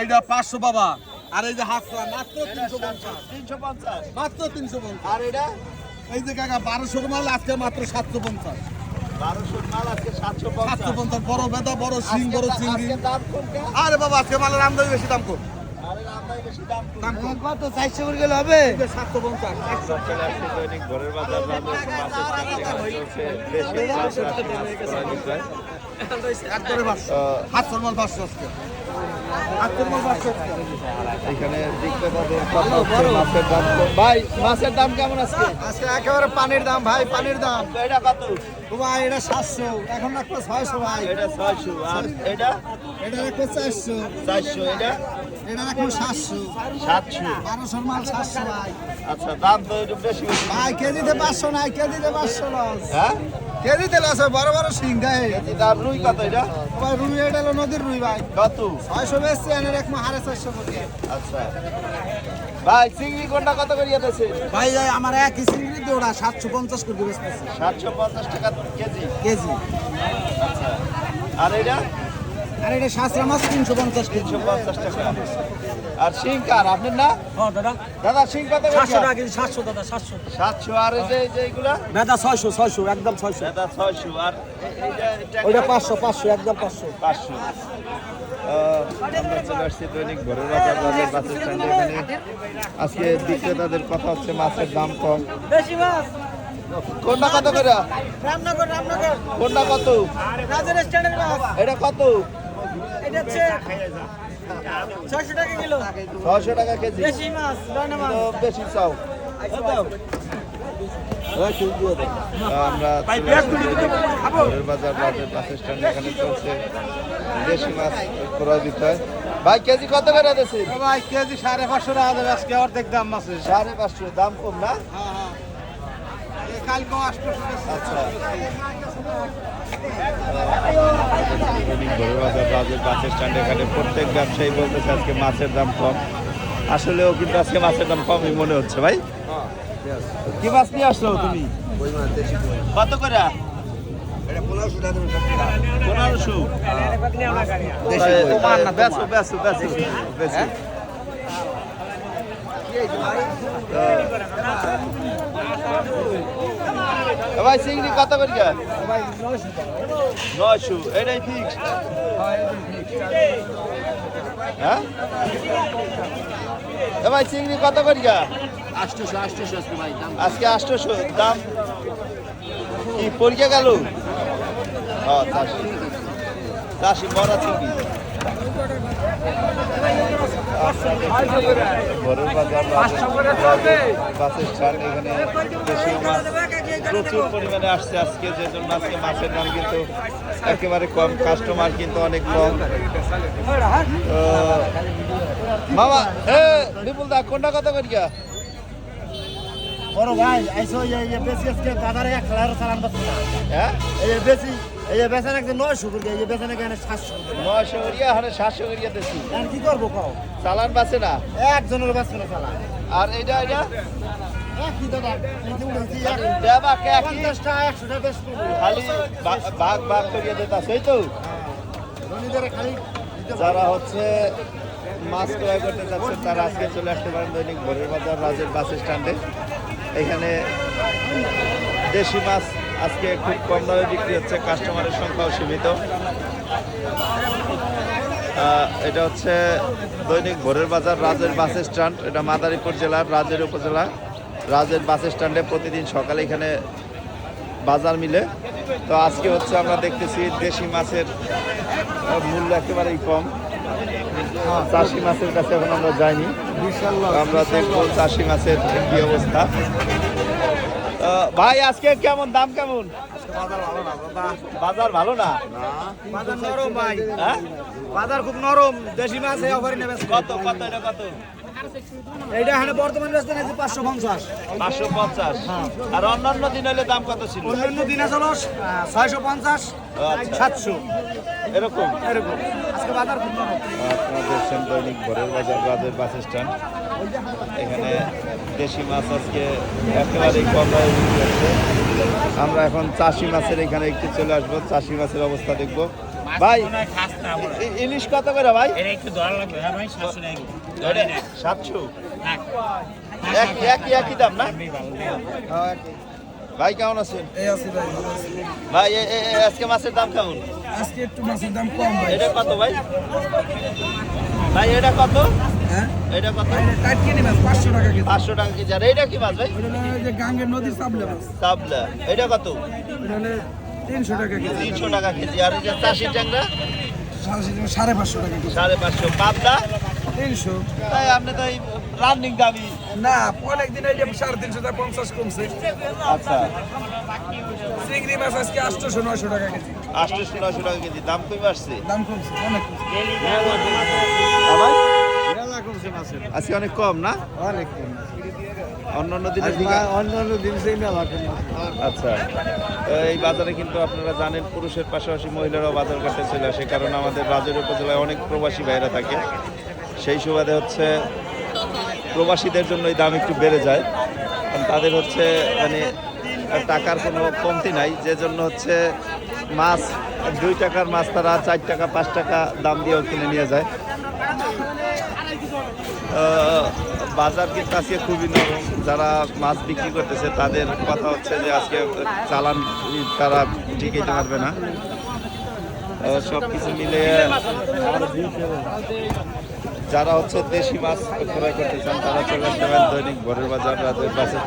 এইটা পাঁচশো বাবা। আর এই যে হাঁসরা মাত্র তিনশো পঞ্চাশ। তিনশো পঞ্চাশ। মাত্র তিনশো পঞ্চাশ। আর এটা এই যে কাকা বারোশোর মাল আজকে মাত্র সাতশো পঞ্চাশ। বড় বেদা বড় শিং বড় চিংড়ি। আরে বাবা আজকে মালের আমদানি বেশি দাম কম। কত? চারশো করে গেলে হবে? দৈনিক ভোরের বাজার। মাছের এখানে দাম। ভাই মাছের দাম কেমন আজকে? আজকে একেবারে পানির দাম ভাই পানির দাম। এটা কত? ভাই এটা সাতশো। এখন রাখব ছয়শো ভাই। এটা ছয়শো। আর এটা? এটা রাখব চারশো। চারশো। এটা? এটা রাখব সাতশো। সাতশো। বারোশোর মাল সাতশো ভাই। আচ্ছা দাম তো একটু বেশি ভাই কেজিতে পাঁচশো নাই কেজিতে পাঁচশো লস। হ্যাঁ? কেজিতে তেল আছে বড় বড় সিং দেয় কেজি দাম রুই কত এটা? ভাই রুই এটা হলো নদীর রুই ভাই। কত? ছয়শো বেশি এনে এক হারে চারশো করে আচ্ছা। ভাই চিংড়ি কোনটা কত করে দিয়েছে ভাই আমার একই চিংড়ি দৌড়া সাতশো পঞ্চাশ করে বেচতেছে। সাতশো পঞ্চাশ টাকা কেজি। কেজি। আচ্ছা। আর এটা? আর এটা সাতশো মাছ তিনশো পঞ্চাশ তিনশো পঞ্চাশ টাকা। আর শিং কার? আপনার না? হ্যাঁ দাদা। দাদা কত করে? সাতশো টাকা কেজি সাতশো দাদা সাতশো। সাতশো। আর এই যে এই যে এইগুলা দাদা ছয়শো ছয়শো একদম ছয়শো। দাদা ছয়শো। আর ওইটা পাঁচশো পাঁচশো একদম পাঁচশো। পাঁচশো। আহ, আমরা চলে আসছি দৈনিক ভোরের বাজার রাজের স্ট্যান্ডে এখানে আজকে বিক্রেতাদের কথা হচ্ছে মাছের দাম কম। বেশি মাছ। কোনটা কত করে? রামনগর রামনগর। কোনটা কত? এটা কত? ছয়শো টাকা কিলো। ছয়শো টাকা কেজি। বেশি মাছ চাও আমরা বাজার এখানে চলছে। দেশি মাছ ক্রয় বিক্রয়। ভাই কেজি কত করে দিয়েছে? ভাই কেজি সাড়ে পাঁচশো টাকা দেবে। আজকে অর্ধেক দাম মাছের সাড়ে পাঁচশো দাম কম না? কালকে আটশো আচ্ছা। দৈনিক বাজার রাজের বাসের স্ট্যান্ডে এখানে প্রত্যেক ব্যবসায়ী বলতেছে আজকে মাছের দাম কম আসলেও কিন্তু আজকে মাছের দাম কমই মনে হচ্ছে ভাই কি মাছ নিয়ে আসলো তুমি কত করে পনেরোশো বেসো ভাই চিংড়ি কত করে? নয়শো এটাই ফিক্স হ্যাঁ এ ভাই চিংড়ি কত করে আটশোশো আজকে ভাই দাম। আজকে আটশোশো দাম? কি পড়িয়ে গেল? হ্যাঁ চাষি বড় চিংড়ি। ভোরের বাজার বাসের স্ট্যান্ড এখানে দেশীয় মাছ। প্রচুর পরিমাণে আসছে আজকে যে জন্য আজকে মাছের দাম কিন্তু একেবারে কম। কাস্টমার কিন্তু অনেক কম। মামা এ বিপুল দা কোনটা কত করি গা? বড় ভাই আইসো এই বেশি আজকে দাদার এক খেলার চালান পাচ্ছে না। হ্যাঁ? এই বেশি এই যে বেচা রাখছে নয়শো করে এই যে বেচা নাকি এনে সাতশো নয়শো করিয়া হারে সাতশো করিয়া দিচ্ছি। কি করব কও? চালান না? একজনের বেচবে না চালান আর এইটা এটা যারা হচ্ছে মাছ ক্রয় করতে যাচ্ছেন, তারা আজকে চলে আসতে পারেন দৈনিক ভোরের বাজার, রাজের বাস স্ট্যান্ডে। এখানে দেশি মাছ আজকে খুব কম দামে বিক্রি হচ্ছে, কাস্টমারের সংখ্যাও সীমিত। এটা হচ্ছে দৈনিক ভোরের বাজার, রাজের বাস স্ট্যান্ড। এটা মাদারীপুর জেলার, রাজের উপজেলা। রাজের বাস স্ট্যান্ডে প্রতিদিন সকালে এখানে বাজার মিলে। তো আজকে হচ্ছে আমরা দেখতেছি দেশি মাছের মূল্য একেবারেই কম। চাষি মাছের কাছে এখন আমরা যাইনি। আমরা দেখব চাষি মাছের কি অবস্থা। ভাই আজকে কেমন? দাম কেমন? বাজার ভালো না বাজার নরম ভাই। হ্যাঁ? বাজার খুব নরম দেশি মাছ এই অফারে নেবে কত কত এটা কত? এইটা এখানে বর্তমান বেচতে নাকি পাঁচশো পঞ্চাশ। পাঁচশো পঞ্চাশ। আর অন্যান্য দিন হলে দাম কত ছিল? অন্যান্য দিন আছে ছয়শো পঞ্চাশ আচ্ছা। সাতশো। এরকম? এরকম। বাজার আপনারা দেখছেন দৈনিক ভোরের বাজার রাজের বাস স্ট্যান্ড এখানে দেশি মাছ আজকে একেবারেই কম আমরা এখন চাষি মাছের এখানে একটু চলে আসব চাষি মাছের অবস্থা দেখব ভাই হয় খাস না আমরা। ই- ইলিশ কত করে ভাই হ্যাঁ ভাই সাতশো টাকা ধরে না। সাতশো থাক। এক একই একই দাম না নেই। ভাই কেমন আছেন? এই আছে ভাই। ভাই আজকে মাছের দাম কেমন? আজকে একটু মাছের দাম কম ভাই। এটা কত ভাই? ভাই এটা কত? হ্যাঁ? এটা কত? টাটকিনি মাছ পাঁচশো টাকা কেজি। পাঁচশো টাকা কেজি। আর এটা কি মাছ ভাই? ওটা যে গাঙ্গের নদীর চাবলে মাছ। তাবলা এটা কত? হলে তিনশো টাকা কেজি। তিনশো টাকা কেজি। আর এই যে চাষি ট্যাংরা? সাড়ে- পাঁচশো টাকা সাড়ে পাঁচশো। পাবদা? তিনশো। তাই আপনি তো এই রানিং দামি না অনেক দিন এই যে সাড়ে তিনশো টাকা পঞ্চাশ কমছে। আচ্ছা। চিংড়ি মাছ আজকে আটশোশো নয়শো টাকা কেজি। আটশোশো নশো টাকা কেজি। দাম কমে আসছে? দাম কমছে অনেক আবার। আজকে অনেক কম না? অনেক কম। অন্য অন্য দিনের দিন সেই মেলা আচ্ছা। এই বাজারে কিন্তু আপনারা জানেন পুরুষের পাশাপাশি মহিলারাও বাজার করতে চলে আসে কারণ আমাদের রাজের উপজেলায় অনেক প্রবাসী ভাইরা থাকে। সেই সুবাদে হচ্ছে প্রবাসীদের জন্য এই দাম একটু বেড়ে যায়। কারণ তাদের হচ্ছে মানে টাকার কোনো কমতি নাই যে জন্য হচ্ছে মাছ, দুই টাকার মাছ তারা চার টাকা, পাঁচ টাকা দাম দিয়েও কিনে নিয়ে যায়। বাজার কিন্তু আজকে খুবই নরম। যারা মাছ বিক্রি করতেছে, তাদের কথা হচ্ছে যে আজকে চালান তারা টিকাইতে পারবে না। সব কিছু মিলে যারা হচ্ছে দেশি মাছ ক্রয় করতে চান তারা চলে আসতে পারেন দৈনিক ভোরের বাজার রাতের বাসে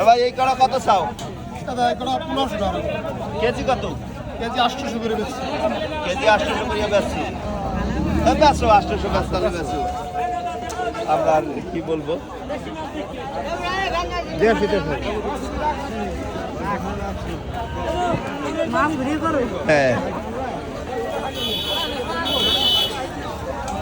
ভাই এই কড়া কত চাও? কেজি কত? কেজি আটশোশো করে কেজি আটশোশো করিয়া বেচছি। বেচো আটশোশো বেচতে বেচো। আমরা আর কি বলব? করো হ্যাঁ।